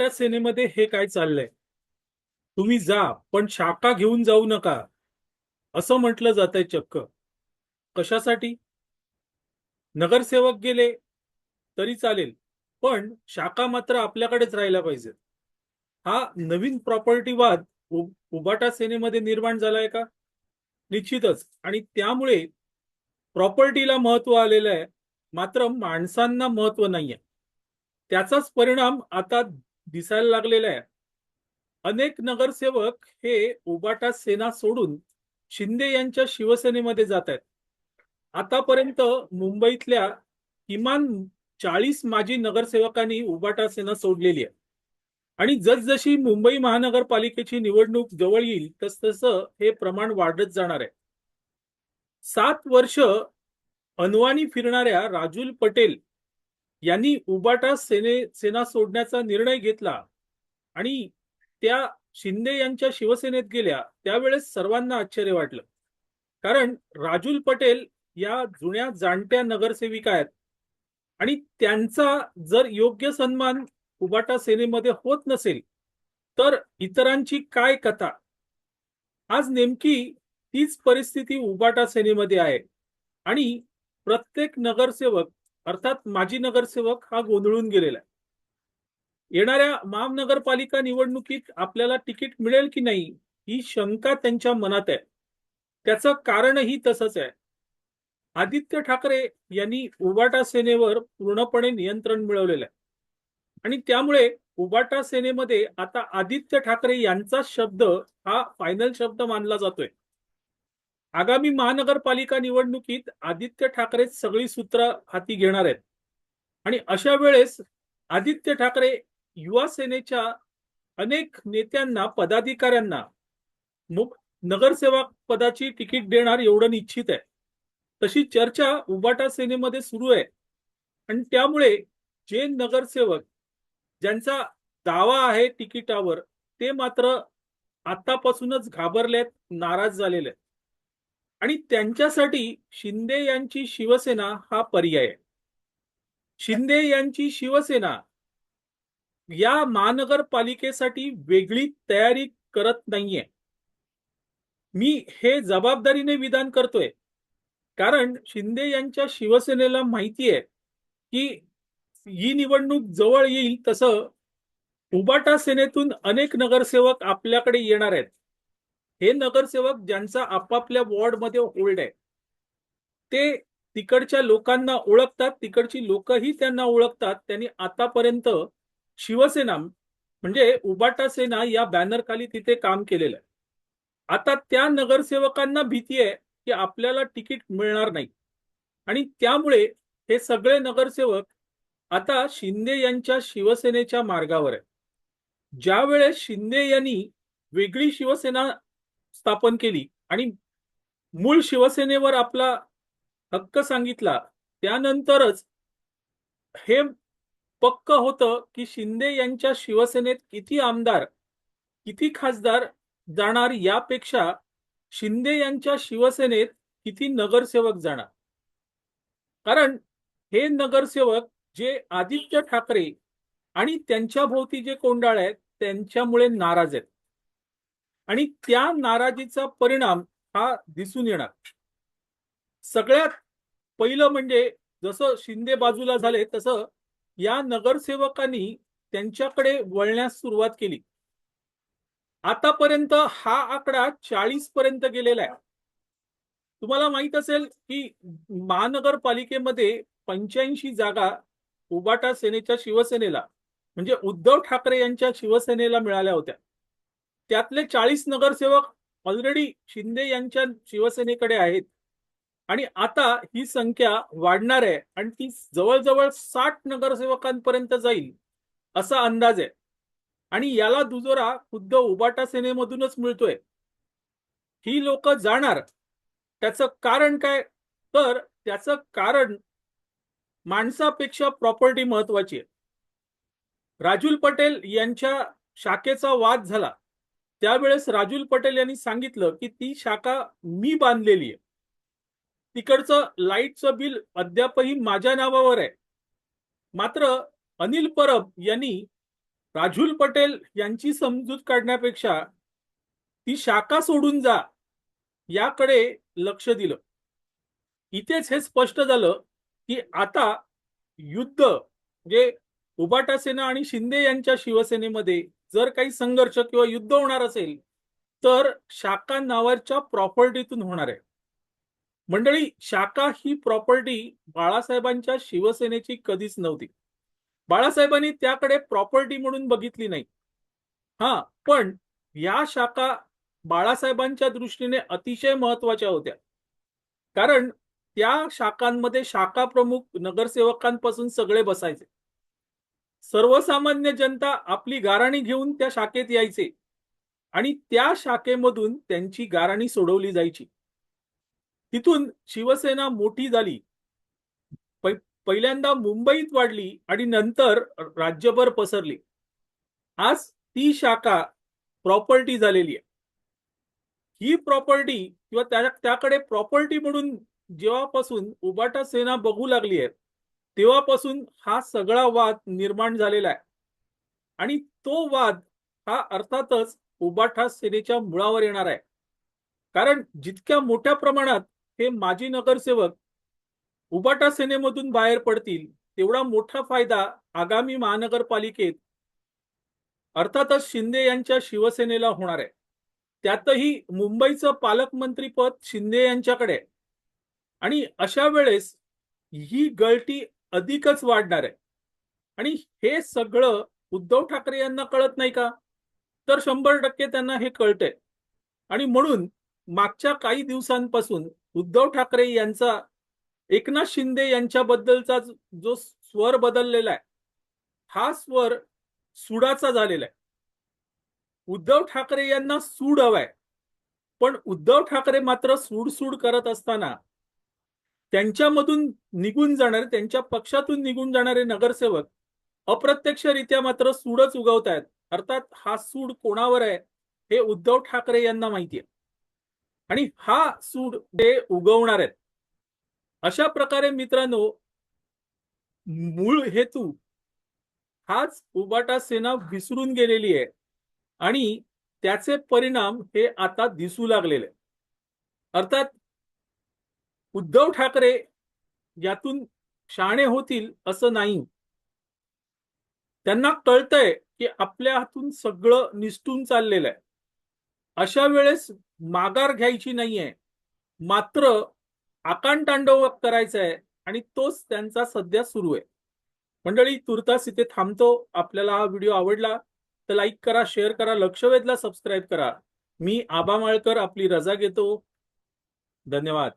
मराठा सेनेमध्ये हे काय चाललंय? तुम्ही जा पण शाखा घेऊन जाऊ नका. असं म्हटलं जात आहे चक्क. कशासाठी? नगरसेवक गेले तरी चालेल पण शाखा मात्र आपल्याकडेच राहायला पाहिजे. हा नवीन प्रॉपर्टी वाद उबाटा सेनेमध्ये निर्माण झालाय का? निश्चितच. आणि त्यामुळे प्रॉपर्टीला महत्त्व आलेलं आहे मात्र माणसांना महत्त्व नाहीये. त्याचाच परिणाम आता दिसायला लागलेला आहे. अनेक नगरसेवक हे उबाटा सेना सोडून शिंदे यांच्या शिवसेनेमध्ये जात आहेत. आतापर्यंत मुंबईतल्या किमान चाळीस माजी नगरसेवकांनी उबाटा सेना सोडलेली आहे. आणि जसजशी मुंबई महानगरपालिकेची निवडणूक जवळ येईल तस तसं हे प्रमाण वाढत जाणार आहे. सात वर्ष अनवाणी फिरणाऱ्या राजूल पटेल यांनी उबाटा सेने सेना सोडण्याचा निर्णय घेतला. आणि त्या शिंदे यांच्या शिवसेनेत गेल्या त्यावेळेस सर्वांना आश्चर्य वाटलं. कारण राजूल पटेल या जुन्या जाणत्या नगरसेविका आहेत. आणि त्यांचा जर योग्य सन्मान उबाटा सेनेमध्ये होत नसेल तर इतरांची काय कथा? आज नेमकी तीच परिस्थिती उबाटा सेनेमध्ये आहे. आणि प्रत्येक नगरसेवक अर्थात माजी नगरसेवक हा गोंधळून गेलेला आहे. येणाऱ्या महानगरपालिका निवडणुकीत आपल्याला तिकीट मिळेल की नाही ही शंका त्यांच्या मनात आहे. त्याचं कारणही तसंच आहे. आदित्य ठाकरे यांनी उबाटा सेनेवर पूर्णपणे नियंत्रण मिळवलेलं आहे. आणि त्यामुळे उबाटा सेनेमध्ये आता आदित्य ठाकरे यांचा शब्द हा फायनल शब्द मानला जातोय. आगामी महानगरपालिका निवडणुकीत आदित्य ठाकरे सगळी सूत्र हाती घेणार आहेत. आणि अशा वेळेस आदित्य ठाकरे युवा सेनेच्या अनेक नेत्यांना पदाधिकाऱ्यांना मुख नगरसेवक पदाची तिकीट देणार एवढं निश्चित आहे. तशी चर्चा उबाटा सेनेमध्ये सुरू आहे. आणि त्यामुळे जे नगरसेवक ज्यांचा दावा आहे तिकिटावर ते मात्र आतापासूनच घाबरलेत नाराज झालेले आहेत. आणि त्यांच्यासाठी शिंदे यांची शिवसेना हा पर्याय आहे. शिंदे यांची शिवसेना या महानगरपालिकेसाठी वेगळी तयारी करत नाहीये. मी हे जबाबदारीने विधान करतोय. कारण शिंदे यांच्या शिवसेनेला माहिती आहे की ही निवडणूक जवळ येईल तसं उबाटा सेनेतून अनेक नगरसेवक आपल्याकडे येणार आहेत. हे नगरसेवक ज्यांचा आपापल्या वॉर्डमध्ये होल्ड आहे ते तिकडच्या लोकांना ओळखतात तिकडची लोकही त्यांना ओळखतात. त्यांनी आतापर्यंत शिवसेना म्हणजे उबाटा सेना या बॅनर खाली तिथे काम केलेलं आहे. आता त्या नगरसेवकांना भीती आहे की आपल्याला तिकीट मिळणार नाही. आणि त्यामुळे हे सगळे नगरसेवक आता शिंदे यांच्या शिवसेनेच्या मार्गावर आहे ज्या वेळेस शिंदे यांनी वेगळी शिवसेना स्थापन केली. आणि मूळ शिवसेनेवर आपला हक्क सांगितला. त्यानंतरच हे पक्क होतं की शिंदे यांच्या शिवसेनेत किती आमदार किती खासदार जाणार यापेक्षा शिंदे यांच्या शिवसेनेत किती नगरसेवक जाणार? कारण हे नगरसेवक जे आदित्य ठाकरे आणि त्यांच्या भोवती जे कोंडाळ आहेत त्यांच्यामुळे नाराज आहेत. आणि त्या नाराजीचा परिणाम हा दिसून येणार. सगळ्यात पहिलं म्हणजे जसं शिंदे बाजूला झाले तसं या नगरसेवकांनी त्यांच्याकडे वळण्यास सुरुवात केली. आतापर्यंत हा आकडा चाळीस पर्यंत गेलेला आहे. तुम्हाला माहीत असेल की महानगरपालिकेमध्ये पंच्याऐंशी जागा उबाटा सेनेच्या शिवसेनेला म्हणजे उद्धव ठाकरे यांच्या शिवसेनेला मिळाल्या होत्या. त्यातले चाळीस नगरसेवक ऑलरेडी शिंदे यांच्या शिवसेनेकडे आहेत. आणि आता ही संख्या वाढणार आहे आणि ती जवळजवळ साठ नगरसेवकांपर्यंत जाईल असा अंदाज आहे. आणि याला दुजोरा खुद्द उबाटा सेनेमधूनच मिळतोय. ही लोक जाणार. त्याचं कारण काय? तर त्याचं कारण माणसापेक्षा प्रॉपर्टी महत्वाची आहे. राजूल पटेल यांच्या शाखेचा वाद झाला. त्यावेळेस राजुल पटेल यांनी सांगितलं की ती शाखा मी बांधलेली आहे. तिकडचं लाईटचं बिल अद्यापही माझ्या नावावर आहे. मात्र अनिल परब यांनी राजूल पटेल यांची समजूत काढण्यापेक्षा ती शाखा सोडून जा याकडे लक्ष दिलं. इथेच हे स्पष्ट झालं की आता युद्ध जे उबाटा सेना आणि शिंदे यांच्या शिवसेनेमध्ये जर काही संघर्ष किंवा युद्ध होणार असेल तर शाखा नावाच्या प्रॉपर्टीतून होणार आहे. मंडळी शाखा ही प्रॉपर्टी बाळासाहेबांच्या शिवसेनेची कधीच नव्हती. बाळासाहेबांनी त्याकडे प्रॉपर्टी म्हणून बघितली नाही. हा पण या शाखा बाळासाहेबांच्या दृष्टीने अतिशय महत्त्वाच्या होत्या. कारण त्या शाखांमध्ये शाखा प्रमुख नगरसेवकांपासून सगळे बसायचे. सर्वसामान्य जनता आपली गाराणी घेऊन त्या शाखेत यायचे आणि त्या शाखेमधून त्यांची गाराणी सोडवली जायची. तिथून शिवसेना मोठी झाली. पहिल्यांदा मुंबईत वाढली आणि नंतर राज्यभर पसरली. आज ती शाखा प्रॉपर्टी झालेली आहे. ही प्रॉपर्टी किंवा त्या त्याकडे प्रॉपर्टी म्हणून जेव्हापासून उबाटा सेना बघू लागली आहे तेव्हापासून हा सगळा वाद निर्माण झालेला आहे. आणि तो वाद हा अर्थातच उबाठा सेनेच्या मुळावर येणार आहे. कारण जितक्या मोठ्या प्रमाणात हे माजी नगरसेवक उबाटा सेनेमधून बाहेर पडतील तेवढा मोठा फायदा आगामी महानगरपालिकेत अर्थातच शिंदे यांच्या शिवसेनेला होणार आहे. त्यातही मुंबईचं पालकमंत्रीपद शिंदे यांच्याकडे आणि अशा वेळेस ही गळती अधिकच वाढणार आहे. आणि हे सगळं उद्धव ठाकरे यांना कळत नाही का? तर शंभर टक्के त्यांना हे कळतंय. आणि म्हणून मागच्या काही दिवसांपासून उद्धव ठाकरे यांचा एकनाथ शिंदे यांच्याबद्दलचा जो स्वर बदललेला आहे हा स्वर सुडाचा झालेला आहे. उद्धव ठाकरे यांना सूड हवाय. पण उद्धव ठाकरे मात्र सूड सूड करत असताना त्यांच्यामधून निघून जाणारे त्यांच्या पक्षातून निघून जाणारे नगरसेवक अप्रत्यक्षरित्या मात्र सूडच उगवत आहेत अर्थात हा सूड कोणावर आहे हे उद्धव ठाकरे यांना माहिती आहे. आणि हा सूड ते उगवणार आहेत. अशा प्रकारे मित्रांनो मूळ हेतू हाच उबाटा सेना विसरून गेलेली आहे. आणि त्याचे परिणाम हे आता दिसू लागलेले अर्थात उद्धव ठाकरे यातून शाणे होतील असं नाही. त्यांना कळतंय की आपल्या हातून सगळं निसटून चाललेलं आहे. अशा वेळेस माघार घ्यायची नाहीये. मात्र आकांतांडव करायचा आहे आणि तोच त्यांचा सध्या सुरू आहे. मंडळी तुर्तास इथे थांबतो. आपल्याला हा व्हिडिओ आवडला तर लाईक करा शेअर करा लक्ष वेधला सबस्क्राईब करा. मी आबा माळकर आपली रजा घेतो. धन्यवाद.